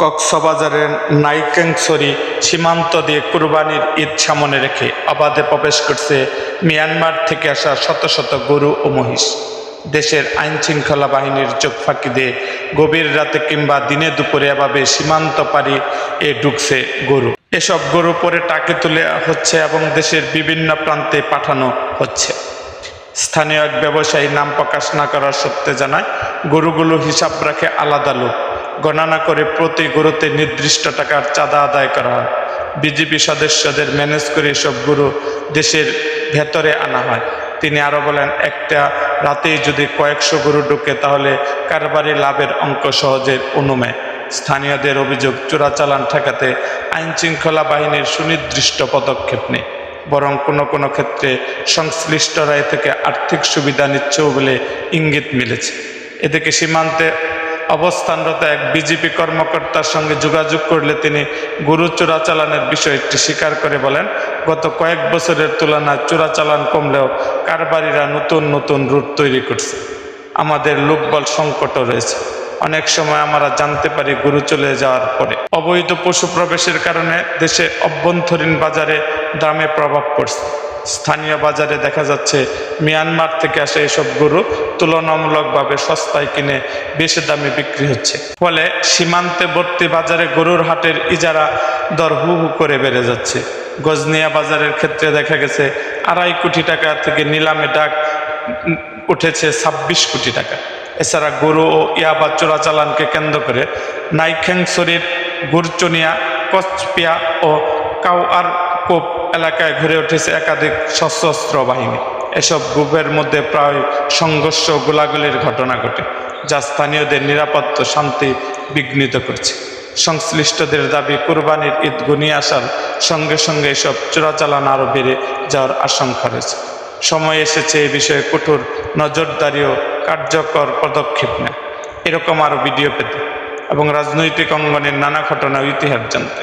কক্সবাজারের নাইক্যাংছড়ি সীমান্ত দিয়ে কুরবানির ঈদ সামনে রেখে অবাধে প্রবেশ করছে মিয়ানমার থেকে আসা শত শত গরু ও মহিষ। দেশের আইন শৃঙ্খলা বাহিনীর চোখ ফাঁকি দিয়ে গভীর রাতে কিংবা দিনে দুপুরে এভাবে সীমান্ত পাড়ি এ ঢুকছে গরু। এসব গরু পরে টাকে তুলে হচ্ছে এবং দেশের বিভিন্ন প্রান্তে পাঠানো হচ্ছে। স্থানীয় এক ব্যবসায়ী নাম প্রকাশ না করার সত্ত্বে জানায়, গরুগুলো হিসাব রাখে আলাদা লোক। গণনা করে প্রতি গরুতে নির্দিষ্ট টাকার চাঁদা আদায় করা হয়। বিজেপি সদস্যদের ম্যানেজ করে এসব গুরু দেশের ভেতরে আনা হয়। তিনি আরও বলেন, একটা রাতেই যদি কয়েকশো গরু ঢুকে, তাহলে কারবারি লাভের অঙ্ক সহজে অনুমেয় স্থানীয়দের অভিযোগ, চোরাচালান ঠেকাতে আইন শৃঙ্খলা বাহিনীর সুনির্দিষ্ট পদক্ষেপ নেই। বরং কোনো কোনো ক্ষেত্রে সংশ্লিষ্টরা এ থেকে আর্থিক সুবিধা নিচ্ছেও বলে ইঙ্গিত মিলেছে। এদিকে সীমান্তে অবস্থানরত এক বিজেপি কর্মকর্তার সঙ্গে যোগাযোগ করলে তিনি গরু চোরাচালানের বিষয়টি স্বীকার করে বলেন, গত কয়েক বছরের তুলনায় চোরাচালান কমলেও কারবারিরা নতুন নতুন রুট তৈরি করছে। আমাদের লোকবল সংকটও রয়েছে। অনেক সময় আমরা জানতে পারি গরু চলে যাওয়ার পরে। অবৈধ পশু প্রবেশের কারণে দেশে অভ্যন্তরীণ বাজারে দামে প্রভাব পড়ছে। স্থানীয় বাজারে দেখা যাচ্ছে মিয়ানমার থেকে আসা এসব গরু তুলনামূলকভাবে সস্তায় কিনে বেশি দামে বিক্রি হচ্ছে। ফলে সীমান্তবর্তী বাজারে গরুর হাটের ইজারা দর হু হু করে বেড়ে যাচ্ছে। গজনিয়া বাজারের ক্ষেত্রে দেখা গেছে আড়াই কোটি টাকা থেকে নিলামে ডাক উঠেছে ছাব্বিশ কোটি টাকা। এছাড়া গরু ও ইয়াবা চোরাচালানকে কেন্দ্র করে নাইখ্যাংসরির গুরচনিয়া, কচপিয়া ও কাউয়ার কোপ এলাকায় ঘুরে উঠেছে একাধিক সশস্ত্র বাহিনী। এসব গ্রুপের মধ্যে প্রায় সংঘর্ষ গোলাগুলির ঘটনা ঘটে, যা স্থানীয়দের নিরাপত্তা শান্তি বিঘ্নিত করছে। সংশ্লিষ্টদের দাবি, কুরবানির ঈদ ঘনিয়ে আসার সঙ্গে সঙ্গে এসব চোরাচালান আরও বেড়ে যাওয়ার আশঙ্কা রয়েছে। সময় এসেছে এ বিষয়ে কঠোর নজরদারি ও কার্যকর পদক্ষেপ নেয় এরকম আরও ভিডিও পেতে এবং রাজনৈতিক অঙ্গনের নানা ঘটনা ইতিহাস জানতে।